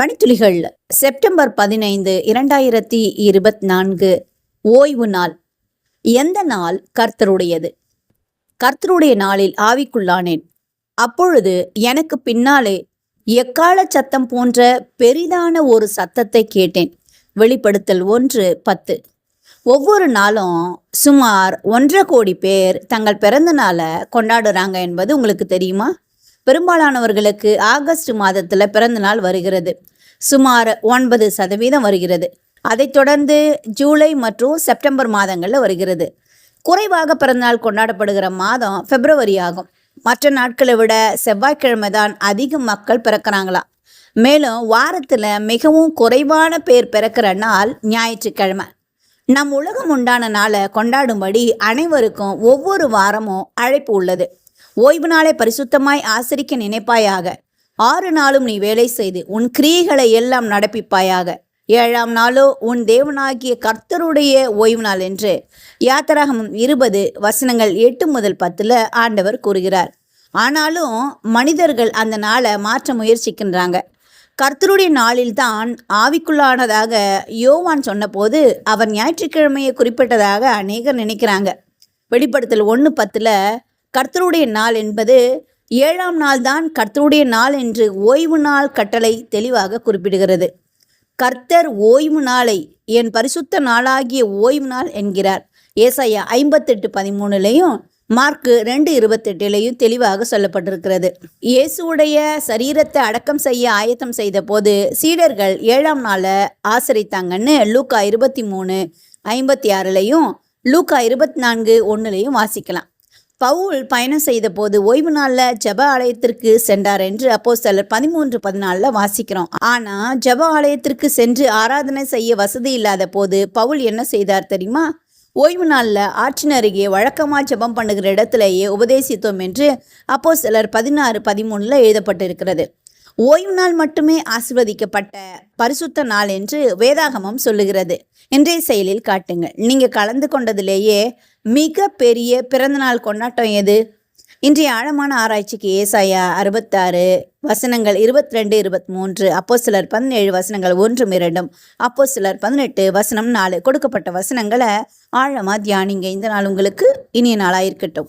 பனித்துளிகள். September பதினைந்து இரண்டாயிரத்தி இருபத்தி நான்கு ஓய்வு நாள். எந்த நாள் கர்த்தருடையது? கர்த்தருடைய நாளில் ஆவிக்குள்ளானேன். அப்பொழுது எனக்கு பின்னாலே எக்கால சத்தம் போன்ற பெரிதான ஒரு சத்தத்தை கேட்டேன். வெளிப்படுத்தல் ஒன்று பத்து. ஒவ்வொரு நாளும் சுமார் ஒன்றரை கோடி பேர் தங்கள் பிறந்த நாளை கொண்டாடுறாங்க என்பது உங்களுக்கு தெரியுமா? பெரும்பாலானவர்களுக்கு ஆகஸ்ட் மாதத்தில் பிறந்த நாள் வருகிறது. சுமார் ஒன்பது சதவீதம் வருகிறது. அதைத் தொடர்ந்து ஜூலை மற்றும் செப்டம்பர் மாதங்களில் வருகிறது. குறைவாக பிறந்தநாள் கொண்டாடப்படுகிற மாதம் பிப்ரவரி ஆகும். மற்ற நாட்களை விட செவ்வாய்க்கிழமை தான் அதிக மக்கள் பிறக்கிறாங்களாம் மேலும் வாரத்தில் மிகவும் குறைவான பேர் பிறக்கிற நாள் ஞாயிற்றுக்கிழமை. நம் உலகம் உண்டான நாளை கொண்டாடும்படி அனைவருக்கும் ஒவ்வொரு வாரமும் அழைப்பு உள்ளது. ஓய்வு நாளை பரிசுத்தமாய் ஆசரிக்க நினைப்பாயாக. ஆறு நாளும் நீ வேலை செய்து உன் கிரியைகளை எல்லாம் நடப்பிப்பாயாக. ஏழாம் நாளோ உன் தேவனாகிய கர்த்தருடைய ஓய்வு நாள் என்று யாத்திராகமம் இருபது வசனங்கள் எட்டு முதல் பத்தில் ஆண்டவர் கூறுகிறார். ஆனாலும் மனிதர்கள் அந்த நாளை மாற்ற முயற்சிக்கின்றாங்க. கர்த்தருடைய நாளில்தான் ஆவிக்குள்ளானதாக யோவான் சொன்னபோது அவர் ஞாயிற்றுக்கிழமையை குறிப்பிட்டதாக அநேகர் நினைக்கிறாங்க. வெளிப்படுத்தல் ஒன்று பத்தில் கர்த்தருடைய நாள் என்பது ஏழாம் நாள் தான் கர்த்தருடைய நாள் என்று ஓய்வு நாள் கட்டளை தெளிவாக குறிப்பிடுகிறது. கர்த்தர் ஓய்வு நாளை என் பரிசுத்த நாளாகிய ஓய்வு நாள் என்கிறார். ஏசாயா ஐம்பத்தெட்டு பதிமூணுலையும் மார்க்கு ரெண்டு இருபத்தெட்டுலையும் தெளிவாக சொல்லப்பட்டிருக்கிறது. இயேசுவுடைய சரீரத்தை அடக்கம் செய்ய ஆயத்தம் செய்த போது சீடர்கள் ஏழாம் நாளை ஆசரித்தாங்கன்னு லூக்கா இருபத்தி மூணு ஐம்பத்தி ஆறுலையும் லூக்கா இருபத்தி நான்கு ஒன்றுலையும் வாசிக்கலாம். பவுல் பயணம் செய்தபோது ஓய்வு நாளில் ஜப ஆலயத்திற்கு சென்றார் என்று அப்போ சிலர் பதிமூன்று பதினாலில் வாசிக்கிறோம். ஆனால் ஜப ஆலயத்திற்கு சென்று ஆராதனை செய்ய வசதி இல்லாத போது பவுல் என்ன செய்தார் தெரியுமா? ஓய்வு நாளில் ஆற்றின் அருகே வழக்கமாக ஜெபம் பண்ணுகிற இடத்திலேயே உபதேசித்தோம் என்று அப்போ சிலர் பதினாறு பதிமூணில் எழுதப்பட்டிருக்கிறது. ஓய்வு நாள் மட்டுமே ஆசிர்வதிக்கப்பட்ட பரிசுத்த நாள் என்று வேதாகமம் சொல்லுகிறது. இன்றைய செயலில் காட்டுங்கள். நீங்கள் கலந்து கொண்டதிலேயே மிக பெரிய பிறந்தநாள் கொண்டாட்டம் எது? இன்றைய ஆழமான ஆராய்ச்சிக்கு ஏசாயா அறுபத்தாறு வசனங்கள் இருபத்தி ரெண்டு இருபத்தி மூன்று அப்போ சிலர் பதினேழு வசனங்கள் ஒன்றும் இரண்டும் அப்போ சிலர் பதினெட்டு வசனம் நாலு கொடுக்கப்பட்ட வசனங்களை ஆழமாக தியானிங்க. இந்த நாள் உங்களுக்கு இனிய நாளாக இருக்கட்டும்